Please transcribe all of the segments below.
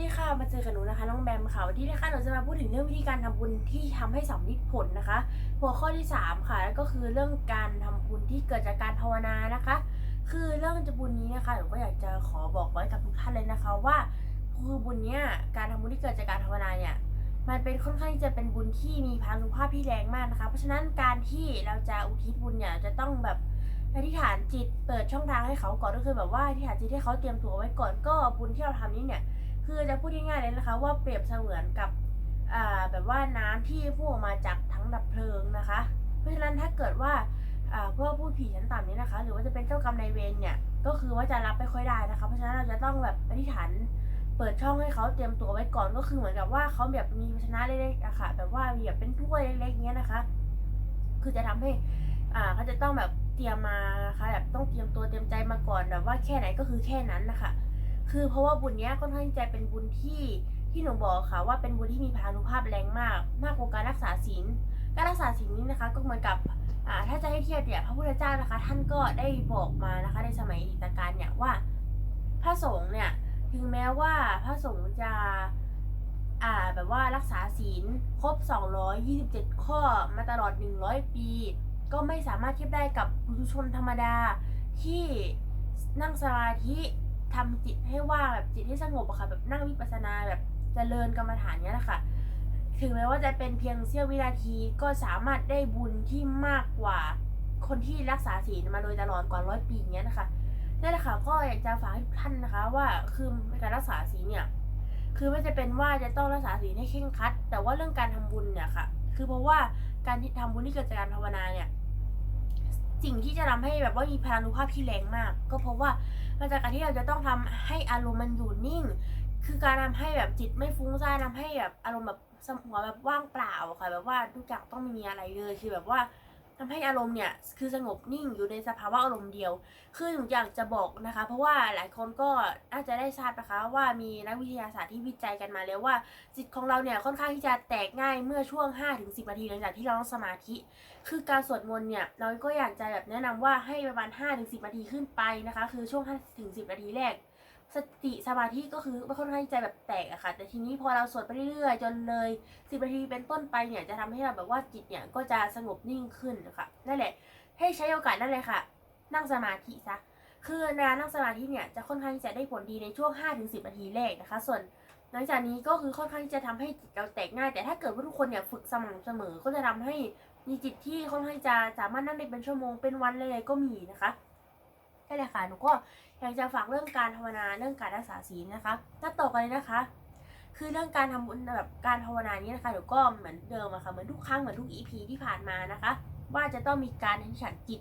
ดีค่ะ มาเจอกับหนูนะคะน้องแบมค่ะวันนี้นะคะหนูจะมาพูดถึงเรื่องวิธีการทำบุญที่ทำให้สำลิดผลนะคะ หัวข้อที่ 3 ค่ะก็คือเรื่องการทำบุญที่เกิดจากการภาวนานะคะ คือเรื่องจะบุญนี้นะคะหนูก็อยากจะขอบอกไว้กับทุกท่านเลยนะคะว่าคือบุญเนี้ยการทำบุญที่เกิดจากการภาวนาเนี่ยมันเป็นค่อนข้างที่จะเป็นบุญที่มีพานุภาพที่แรงมากนะคะ เพราะฉะนั้นการที่เราจะอุทิศบุญเนี่ยจะต้องแบบอธิษฐานจิตเปิดช่องทางให้เขาก่อนก็คือแบบว่าอธิษฐานจิตให้เขาเตรียมตัวไว้ก่อนก็บุญที่เราทำนี้เนี่ย คือจะพูดง่ายๆเลยนะคะ ว่าเปรียบเสมือนกับแบบว่าน้ำที่พุ่งออกมาจากถังดับเพลิงนะคะ เพราะฉะนั้นถ้าเกิดว่าพวกผู้ผีชั้นต่ำนี้นะคะ หรือว่าจะเป็นเจ้ากรรมนายเวรเนี่ยก็คือว่าจะรับไม่ค่อยได้นะคะ เพราะฉะนั้นเราจะต้องแบบอธิษฐานเปิดช่องให้เขาเตรียมตัวไว้ก่อนก็คือเหมือนกับว่าเขาแบบมีภาชนะเล็กๆอะค่ะแบบว่ามีแบบเป็นถ้วยเล็กๆเงี้ยนะคะ คือจะทำให้อ่าเขาจะต้องแบบเตรียมมานะคะแบบต้องเตรียมตัวเตรียมใจมาก่อนแบบว่าแค่ไหนก็คือแค่นั้นนะคะ คือเพราะว่าบุญเนี้ยค่อนข้างจะเป็นบุญที่ที่หนูบอกค่ะ ว่าเป็นบุญที่มีพานุภาพแรงมาก มากกว่าการรักษาศีลการรักษาศีลนี้นะคะ ก็เหมือนกับถ้าจะให้เทียบเนี่ยพระพุทธเจ้านะคะ ท่านก็ได้บอกมานะคะในสมัยอดีตการเนี่ยว่า พระสงฆ์เนี่ยถึงแม้ว่าพระสงฆ์จะอ่าแบบว่ารักษาศีลครบ 227 ข้อมาตลอด 100 ปี ก็ไม่สามารถเทียบได้กับปุถุชนธรรมดาที่นั่งสมาธิ ทำจิตให้ว่างแบบจิตให้สงบอะค่ะแบบนั่งวิปัสสนาแบบเจริญกรรมฐานเนี้ยแหละค่ะถึงแม้ว่าจะเป็นเพียงเสี้ยววินาทีก็สามารถได้บุญที่มากกว่า คนที่รักษาศีลมาโดยตลอดกว่าร้อยปีเนี้ยนะคะนั่นแหละค่ะก็อยากจะฝากให้ทุกท่านนะคะว่าคือการรักษาศีลเนี่ยคือไม่จะเป็นว่าจะต้องรักษาศีลให้เคร่งคัด แต่ว่าเรื่องการทำบุญเนี่ยค่ะ คือเพราะว่าการที่ทำบุญที่เกิดจากการภาวนาเนี่ย สิ่งที่จะทำให้แบบว่ามีพลานุภาพที่แรงมาก ก็เพราะว่ามาจากการที่เราจะต้องทำให้อารมณ์มันอยู่นิ่ง คือการทำให้แบบจิตไม่ฟุ้งซ่านทำให้แบบอารมณ์แบบสมองแบบว่างเปล่าค่ะแบบว่าทุกอย่างต้องไม่มีอะไรเลยคือแบบว่า ทำให้อารมณ์เนี่ยคือสงบนิ่งอยู่ในสภาวะอารมณ์เดียว คือหนูอยากจะบอกนะคะ เพราะว่าหลายคนก็น่าจะได้ทราบนะคะ ว่ามีนักวิทยาศาสตร์ที่วิจัยกันมาแล้วว่า จิตของเราเนี่ยค่อนข้างที่จะแตกง่ายเมื่อช่วง 5-10 นาทีหลังจากที่เราสมาธิ คือการสวดมนต์เนี่ยเราก็อยากจะแบบแนะนำว่าให้ประมาณ 5-10 นาทีขึ้นไปนะคะ คือช่วง 5-10 นาทีแรก สติสมาธิก็คือไม่ค่อนข้างที่จแบบแตกอะค่ะ แต่ทีนี้พอเราสวดไปเรื่อยๆ จนเลย10นาทีเป็นต้นไปเนี่ยจะทำให้เราแบบว่าจิตเนี่ยก็จะสงบนิ่งขึ้นนะคะนั่นแหละ ให้ใช้โอกาสนั่นเลยค่ะ นั่งสมาธิซะคือในการนั่งสมาธิเนี่ยจะค่อนข้างจะได้ผลดีในช่วง 5-10นาทีแรกนะคะ ส่วนหลังจากนี้ก็คือค่อนข้างจะทำให้จิตเราแตกง่าย แต่ถ้าเกิดว่าทุกคนเนี่ยฝึกสม่ำเสมอก็จะทำให้มีจิตที่ค่อนข้างจะสามารถนั่งได้เป็นชั่วโมงเป็นวันเลยก็มีนะคะ ใช่เลยค่ะหนูก็อยากจะฝากเรื่องการภาวนาเรื่องการรักษาศีลนะคะถ้าต่อกันเลยนะคะ คือเรื่องการทำบุญแบบการภาวนานี้นะคะหนูก็เหมือนเดิมอะค่ะเหมือนทุกครั้งเหมือนทุก EP ที่ผ่านมานะคะ ว่าจะต้องมีการอธิษฐานจิต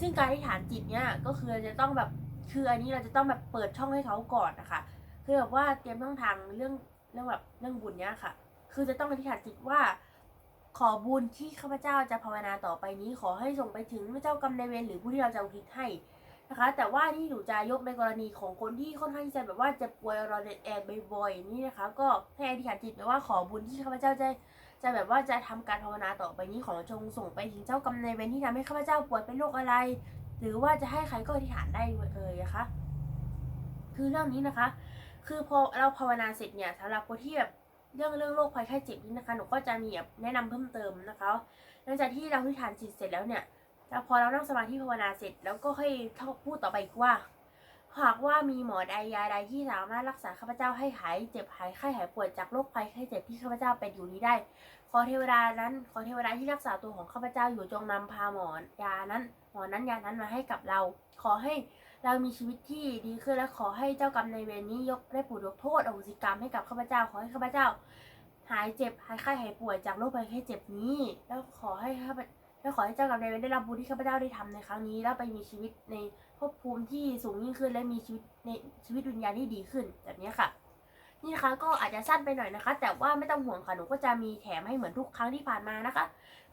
ซึ่งการอธิษฐานจิตเนี่ยก็คือจะต้องแบบคืออันนี้เราจะต้องแบบเปิดช่องให้เขาก่อนนะคะคือแบบว่าเตรียมช่องทางเรื่องเรื่องแบบเรื่องบุญเนี่ยค่ะ คือจะต้องอธิษฐานจิตว่า ขอบุญที่ข้าพเจ้าจะภาวนาต่อไปนี้ ขอให้ส่งไปถึงเจ้ากรรมนายเวรหรือผู้ที่เราจะอุทิศให้ นะคะ แต่ว่าที่หนูจะยกในกรณีของคนที่ค่อนข้างที่จะแบบว่าจะป่วยรอเด็ดแอบบ่อยๆนี่นะคะ ก็ให้อธิษฐานจิตไปว่าขอบุญที่ข้าพเจ้าจะจะแบบว่าจะทำการภาวนาต่อไปนี้ขอจงส่งไปถึงเจ้ากรรมนายเวรที่ทำให้ข้าพเจ้าป่วยเป็นโรคอะไร หรือว่าจะให้ใครก็อธิษฐานได้เลยนะคะ คือเรื่องนี้นะคะ คือพอเราภาวนาเสร็จเนี่ยสำหรับคนที่แบบเรื่องเรื่องโรคภัยไข้เจ็บนี้นะคะหนูก็จะมีแบบแนะนำเพิ่มเติมนะคะหลังจากที่เราอธิษฐานจิตเสร็จแล้วเนี่ย แล้วพอเรานั่งสมาธิภาวนาเสร็จ แล้วก็ค่อยพูดต่อไปอีกว่า หากว่ามีหมอใดยาใดที่สามารถรักษาข้าพเจ้าให้หายเจ็บหายไข้หายป่วยจากโรคภัยไข้เจ็บที่ข้าพเจ้าเป็นอยู่นี้ได้ ขอเทวดานั้น ขอเทวดาที่รักษาตัวของข้าพเจ้าอยู่จงนำพาหมอนยานั้น หมอนั้นยานั้นมาให้กับเรา ขอให้เรามีชีวิตที่ดีขึ้นและขอให้เจ้ากรรมในเวรนี้ยกได้โปรดยกโทษอโหสิกรรมให้กับข้าพเจ้า ขอให้ข้าพเจ้า หายเจ็บหายไข้หายป่วยจากโรคภัยไข้เจ็บนี้ แล้วขอให้ข้าพ แล้ขอให้เจ้ากรรมนายเวรได้รับบุญที่ข้าพเจ้าได้ทำในครั้งนี้ แล้วไปมีชีวิตในภพภูมิที่สูงยิ่งขึ้น และมีชีวิตในชีวิตวิญญาณที่ดีขึ้นแบบนี้ค่ะ นี่นะคะก็อาจจะสั้นไปหน่อยนะคะ แต่ว่าไม่ต้องห่วงค่ะหนูก็จะมีแถมให้เหมือนทุกครั้งที่ผ่านมานะคะ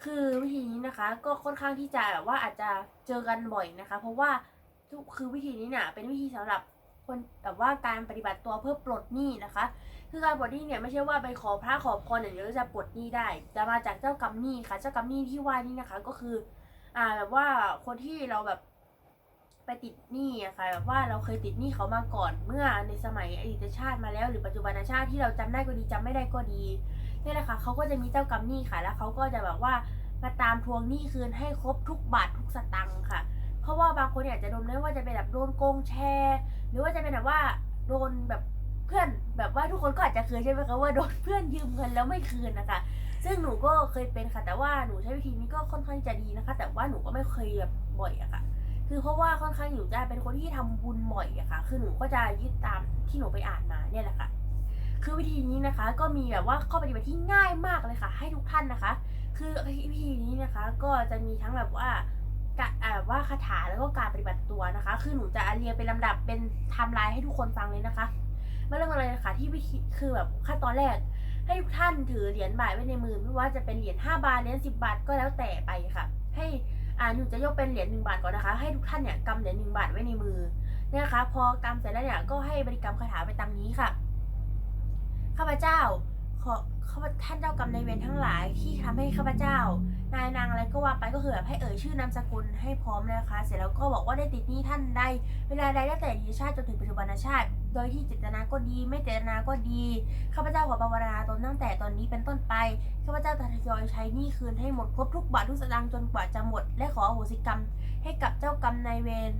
คือวิธีนี้นะคะ ก็ค่อนข้างที่จะแบบว่าอาจจะเจอกันบ่อยนะคะ เพราะว่าทุกคือวิธีนี้เนี่ยเป็นวิธีสำหรับ คนแบบว่าการปฏิบัติตัวเพื่อปลดหนี้นะคะ คือการปลดหนี้เนี่ยไม่ใช่ว่าไปขอพระขอพรอย่างเดียวจะปลดหนี้ได้ จะมาจากเจ้ากรรมหนี้ค่ะ เจ้ากรรมหนี้ที่ว่านี่นะคะ ก็คือ อ่าแบบว่าคนที่เราแบบไปติดหนี้อะค่ะแบบว่าเราเคยติดหนี้เขามาก่อนเมื่อในสมัยอดีตชาติมาแล้ว หรือปัจจุบันชาติที่เราจำได้ก็ดีจำไม่ได้ก็ดีนี่แหละค่ะเขาก็จะมีเจ้ากรรมหนี้ค่ะแล้วเขาก็จะแบบว่ามาตามทวงหนี้คืนให้ครบทุกบาททุกสตังค์ค่ะ เพราะว่าบางคนเนี่ยจจะโดนไม่ว่าจะเป็นแบบโดนโกงแชร์ หรือว่าจะเป็นแบบว่าโดนแบบเพื่อนแบบว่าทุกคนก็อาจจะเคยใช่ไหมคะว่าโดนเพื่อนยืมเงินแล้วไม่คืนนะคะ ซึ่งหนูก็เคยเป็นค่ะ แต่ว่าหนูใช้วิธีนี้ก็ค่อนข้างจะดีนะคะ แต่ว่าหนูก็ไม่เคยแบบบ่อยอะค่ะ คือเพราะว่าค่อนข้างหนูจะเป็นคนที่ทำบุญบ่อยอะค่ะ คือหนูก็จะยึดตามที่หนูไปอ่านมาเนี่ยแหละค่ะ คือวิธีนี้นะคะ ก็มีแบบว่าข้อปฏิบัติที่ง่ายมากเลยค่ะ ให้ทุกท่านนะคะ คือวิธีนี้นะคะก็จะมีทั้งแบบว่า ว่าคาถาแล้วก็การปฏิบัติตัวนะคะ คือหนูจะเรียงเป็นลำดับเป็นไทม์ไลน์ให้ทุกคนฟังเลยนะคะมาเริ่มกันเลยนะคะที่วิธีคือแบบขั้นตอนแรก ให้ทุกท่านถือเหรียญบาทไว้ในมือไม่ว่าจะเป็นเหรียญ5บาทเหรียญ10 บาทก็แล้วแต่ไปค่ะ ให้อ่าหนูจะยกเป็นเหรียญ1บาทก่อนนะคะ ให้ทุกท่านเนี่ยกำเหรียญ1บาทไว้ในมือเนี่ยนะคะ พอกำเสร็จแล้วเนี่ยก็ให้บริกรรมคาถาไปตามนี้ค่ะข้าพเจ้า ขอข้าท่านเจ้ากรรมนายเวรทั้งหลายที่ทำให้ข้าพเจ้า นายนางอะไรก็ว่าไปก็คือแบบให้เอ่ยชื่อนามสกุลให้พร้อมนะคะ เสร็จแล้วก็บอกว่าได้ติดหนี้ท่านใดเวลาใดตั้งแต่ดีชาติจนถึงปัจจุบันชาติ โดยที่เจตนาก็ดี ไม่เจตนาก็ดีข้าพเจ้าขอภาวนาตนตั้งแต่ตอนนี้เป็นต้นไปข้าพเจ้าจะทยอยใช้หนี้คืนให้หมดครบทุกบาททุกสตางค์จนกว่าจะหมด และขออโหสิกรรม ให้กับเจ้ากรรมนายเวร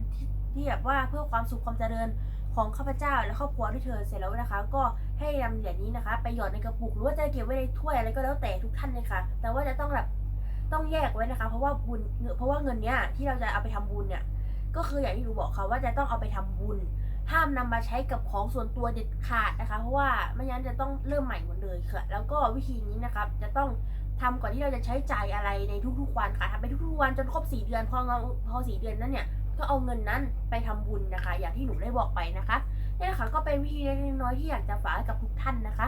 ที่แบบว่าเพื่อความสุขความเจริญ ของข้าพเจ้าและครอบครัวด้วยเธอเสร็จแล้วนะคะ ก็ให้นำเหรียญนี้นะคะ ไปหยอดในกระปุกหรือว่าจะเก็บไว้ในถ้วยอะไรก็แล้วแต่ทุกท่านเลยค่ะ แต่ว่าจะต้องแบบต้องแยกไว้นะคะ เพราะว่าบุญเพราะว่าเงินเนี้ยที่เราจะเอาไปทำบุญเนี่ยก็คืออย่างที่หนูบอกค่ะว่าจะต้องเอาไปทำบุญ ห้ามนำมาใช้กับของส่วนตัวเด็ดขาดนะคะ เพราะว่าไม่งั้นจะต้องเริ่มใหม่หมดเลยค่ะ แล้วก็วิธีนี้นะครับจะต้องทำก่อนที่เราจะใช้จ่ายอะไรในทุกๆวันค่ะทำไปทุกๆวันจนครบสี่เดือนพอเราพอสี่เดือนนั้นเนี่ย ก็เอาเงินนั้นไปทำบุญนะคะ อย่างที่หนูได้บอกไปนะคะนี่แหละค่ะก็เป็นวิธีเล็กน้อยที่อยากจะฝากกับทุกท่านนะคะ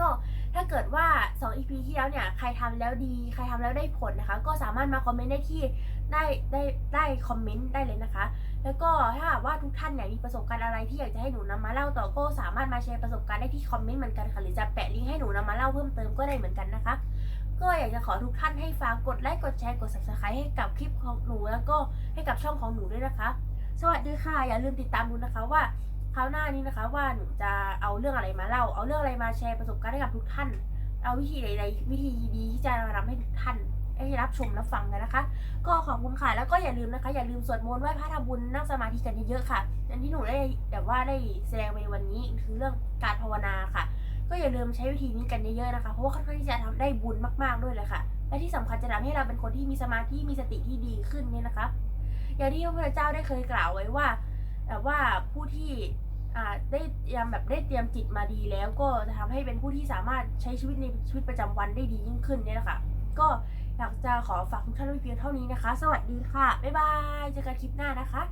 ก็ถ้าเกิดว่า 2 EP ที่แล้วเนี่ย ใครทำแล้วดี ใครทำแล้วได้ผลนะคะ ก็สามารถมาคอมเมนต์ได้ที่ได้ได้ได้คอมเมนต์ได้เลยนะคะ แล้วก็ถ้าว่าทุกท่านเนี่ยมีประสบการณ์อะไรที่อยากจะให้หนูนำมาเล่าต่อก็สามารถมาแชร์ประสบการณ์ได้ที่คอมเมนต์เหมือนกันค่ะหรือจะแปะลิงก์ให้หนูนำมาเล่าเพิ่มเติมก็ได้เหมือนกันนะคะ ก็อยากจะขอทุกท่านให้ฝากกดไลค์กดแชร์กด subscribe ให้กับคลิปของหนูแล้วก็ให้กับช่องของหนูด้วยนะคะ สวัสดีค่ะ อย่าลืมติดตามดูนะคะว่าคราวหน้านี้นะคะว่าหนูจะเอาเรื่องอะไรมาเล่า เอาเรื่องอะไรมาแชร์ประสบการณ์ให้กับทุกท่าน เอาวิธีใดๆวิธีดีที่จะนำให้ทุกท่านได้รับชมรับฟังกันนะคะ ก็ขอบคุณค่ะแล้วก็อย่าลืมนะคะ อย่าลืมสวดมนต์ไหว้พระทำบุญนั่งสมาธิกันเยอะๆค่ะอันที่หนูได้แบบว่าได้แสดงไปวันนี้คือเรื่องการภาวนาค่ะ ก็อย่าลืมใช้วิธีนี้กันเยอะๆนะคะ เพราะว่าค่อนข้างที่จะทำได้บุญมากๆด้วยเลยค่ะ และที่สำคัญจะทำให้เราเป็นคนที่มีสมาธิมีสติที่ดีขึ้นเนี่ยนะคะ อย่างที่พระพุทธเจ้าได้เคยกล่าวไว้ว่าแบบว่าผู้ที่ได้เตรียมแบบได้เตรียมจิตมาดีแล้วก็จะทำให้เป็นผู้ที่สามารถใช้ชีวิตในชีวิตประจำวันได้ดียิ่งขึ้นเนี่ยแหละค่ะก็อยากจะขอฝากทุกท่านไว้เพียงเท่านี้นะคะ สวัสดีค่ะบ๊ายบายเจอกันคลิปหน้านะคะ